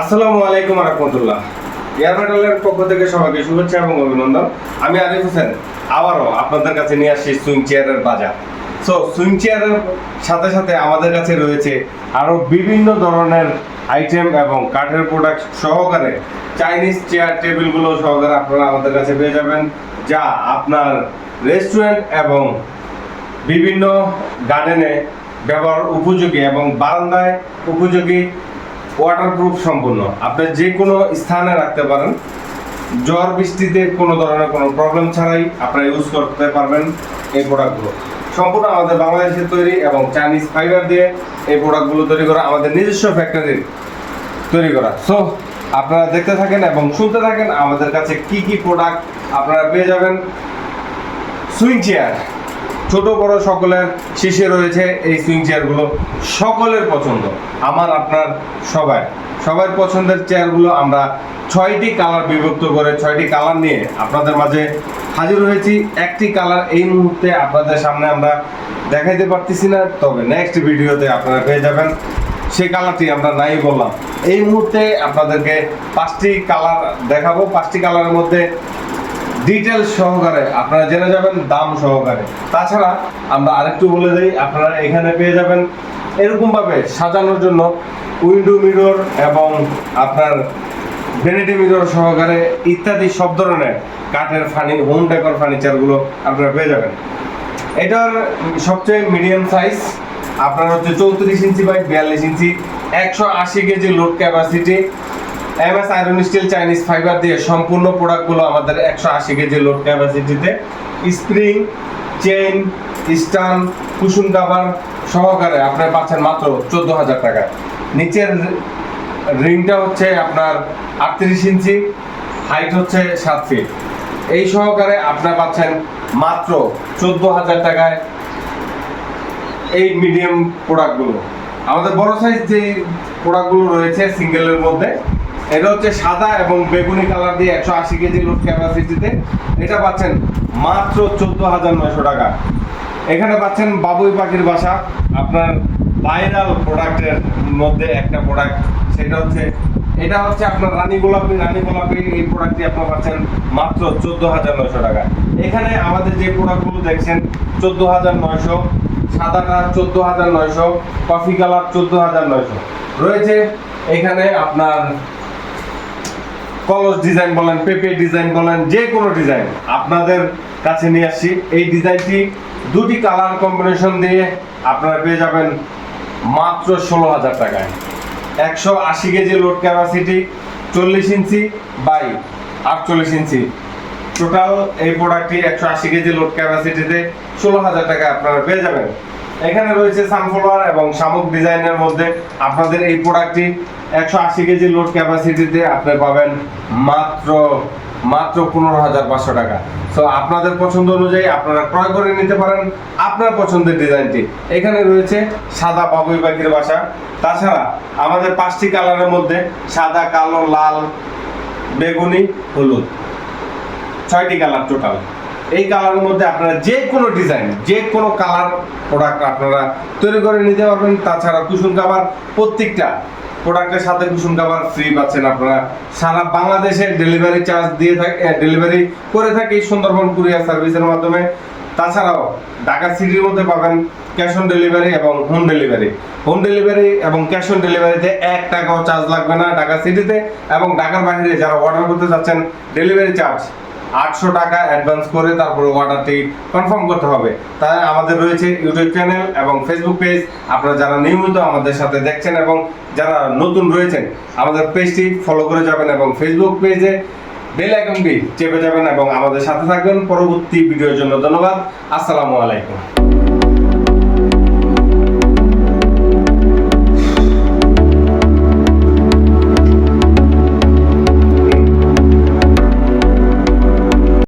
আসসালামু আলাইকুম রহমতুল্লাহ। এয়ার পক্ষ থেকে সবাইকে শুভেচ্ছা এবং অভিনন্দন। আমি আরিফ হোসেন, আবারও আপনাদের কাছে নিয়ে আসছি সুইং চেয়ারের বাজার। সো সুইং চেয়ারের সাথে সাথে আমাদের কাছে রয়েছে আরও বিভিন্ন ধরনের আইটেম এবং কাঠের প্রোডাক্ট সহকারে চাইনিজ চেয়ার টেবিলগুলো সহকারে আপনারা আমাদের কাছে পেয়ে যাবেন, যা আপনার রেস্টুরেন্ট এবং বিভিন্ন গার্ডেনে ব্যবহার উপযোগী এবং বারান্দায় উপযোগী ওয়াটারপ্রুফ সম্পূর্ণ। আপনি যে কোনো স্থানে রাখতে পারেন। জ্বর, বৃষ্টিতে কোনো ধরনের কোনো প্রবলেম ছাড়াই আপনারা ইউজ করতে পারবেন এই প্রোডাক্টগুলো সম্পূর্ণ আমাদের বাংলাদেশের তৈরি এবং চাইনিজ ফাইবার দিয়ে এই প্রোডাক্টগুলো তৈরি করা আমাদের নিজস্ব ফ্যাক্টরির তৈরি করা। সো আপনারা দেখতে থাকেন এবং শুনতে থাকেন আমাদের কাছে কি কি প্রোডাক্ট আপনারা পেয়ে যাবেন। সুইং চেয়ার ছোট বড় সকলের শীর্ষে রয়েছে এই সুইং চেয়ারগুলো সকলের পছন্দ। আমার, আপনার, সবাই। সবার পছন্দের চেয়ারগুলো আমরা ছয়টি কালার বিভক্ত করে ছয়টি কালার নিয়ে আপনাদের মাঝে হাজির হয়েছি। একটি কালার এই মুহূর্তে আপনাদের সামনে আমরা দেখাইতে পারতেছি না, তবে নেক্সট ভিডিওতে আপনারা পেয়ে যাবেন। সেই কালারটি আমরা নাই বললাম। এই মুহূর্তে আপনাদেরকে পাঁচটি কালার দেখাবো। পাঁচটি কালারের মধ্যে ডিটেলস সহকারে, আপনারা জেনে যাবেন দাম সহকারে। তাছাড়া আমরা আরেকটু বলে দিই, আপনারা এখানে পেয়ে যাবেন এরকম ভাবে সাজানোর জন্য উইন্ডো মিরর এবং আপনার ভ্যানিটি মিরর সহকারে ইত্যাদি সব ধরনের কাঠের ফার্নি হোম ডেকর ফার্নিচারগুলো আপনারা পেয়ে যাবেন। এটার সবচেয়ে মিডিয়াম সাইজ আপনার হচ্ছে চৌত্রিশ ইঞ্চি বাই বিয়াল্লিশ ইঞ্চি, একশো আশি kg load capacity MS iron steel Chinese fibre দিয়ে সম্পূর্ণ প্রোডাক্টগুলো আমাদের একশো আশি কেজি লোড ক্যাপাসিটিতে স্প্রিং চেইন স্টান কুশন কাভার সহকারে আপনি পাচ্ছেন মাত্র চোদ্দ হাজার টাকা নিচের রিংটা হচ্ছে আপনার আটত্রিশ ইঞ্চি হাইট হচ্ছে সাত ফিট এই সহকারে আপনার পাচ্ছেন মাত্র চোদ্দ হাজার টাকায় এই মিডিয়াম প্রোডাক্টগুলো আমাদের বড় সাইজ যে প্রোডাক্টগুলো রয়েছে সিঙ্গেলের মধ্যে এটা হচ্ছে সাদা এবং বেগুনি কালার দিয়ে একশো আশি কেজি লোড ক্যাপাসিটিতে। এটা পাচ্ছেন মাত্র চোদ্দ হাজার নয়শো টাকা। এখানে পাচ্ছেন বাবুই পাখির বাসা। আপনার ভাইরাল প্রোডাক্টের মধ্যে একটা প্রোডাক্ট সেটা হচ্ছে, এটা হচ্ছে আপনার রানী গোলাপি রানী গোলাপি এই প্রোডাক্টটি আপনার পাচ্ছেন মাত্র চোদ্দ হাজার নয়শো টাকা। এখানে আমাদের যে প্রোডাক্টগুলো দেখছেন, চোদ্দ হাজার নয়শো সাদা সাদাটা চোদ্দ হাজার নয়শো কফি কালার চোদ্দ হাজার নয়শো। রয়েছে এখানে আপনার কলস ডিজাইন বলেন পেপে ডিজাইন বলেন, যে কোনো ডিজাইন আপনাদের কাছে নিয়ে আসছি। এই ডিজাইনটি দুটি কালার কম্বিনেশন দিয়ে আপনারা পেয়ে যাবেন মাত্র ষোলো হাজার টাকায়। একশো আশি কেজি লোড ক্যাপাসিটি চল্লিশ ইঞ্চি বাই আটচল্লিশ ইঞ্চি। টোটাল এই প্রোডাক্টটি একশো আশি কেজি লোড ক্যাপাসিটিতে ষোলো হাজার টাকা আপনারা পেয়ে যাবেন। এখানে রয়েছে সানফ্লাওয়ার এবং শামুক ডিজাইনের মধ্যে আপনাদের এই প্রোডাক্টটি একশো আশি কেজি লোড ক্যাপাসিটিতে আপনি পাবেন মাত্র মাত্র পনেরো হাজার পাঁচশো টাকা। তো আপনাদের পছন্দ অনুযায়ী আপনারা ক্রয় করে নিতে পারেন আপনার পছন্দের ডিজাইনটি এখানে রয়েছে সাদা বাবুই পাখির বাসা। তাছাড়া আমাদের পাঁচটি কালারের মধ্যে সাদা, কালো, লাল, বেগুনি, হলুদ। ছয়টি কালার টোটাল এই কালারের মধ্যে আপনারা যে কোনো ডিজাইন যে কোনো কালার প্রোডাক্ট আপনারা তৈরি করে নিতে পারবেন। তাছাড়া কুসুম কাভার প্রত্যেকটা প্রোডাক্টের সাথে কুসুম কাভার ফ্রি পাচ্ছেন আপনারা। সারা বাংলাদেশে ডেলিভারি চার্জ দিয়ে থাকে ডেলিভারি করে থাকি সুন্দরবন কুরিয়ার সার্ভিসের মাধ্যমে। তাছাড়াও ঢাকা সিটির মধ্যে পাবেন ক্যাশ অন ডেলিভারি এবং হোম ডেলিভারি হোম ডেলিভারি এবং ক্যাশ অন ডেলিভারিতে এক টাকাও চার্জ লাগবে না ঢাকা সিটিতে এবং ঢাকার বাইরে যারা অর্ডার করতে যাচ্ছেন ডেলিভারি চার্জ আটশো টাকা অ্যাডভান্স করে তারপরে অর্ডারটি কনফার্ম করতে হবে। তাই আমাদের রয়েছে ইউটিউব চ্যানেল এবং ফেসবুক পেজ আপনারা যারা নিয়মিত আমাদের সাথে দেখছেন এবং যারা নতুন রয়েছেন, আমাদের পেজটি ফলো করে যাবেন এবং ফেসবুক পেজে বেল আইকনটি চেপে যাবেন এবং আমাদের সাথে থাকবেন। পরবর্তী ভিডিওর জন্য ধন্যবাদ। আসসালামু আলাইকুম।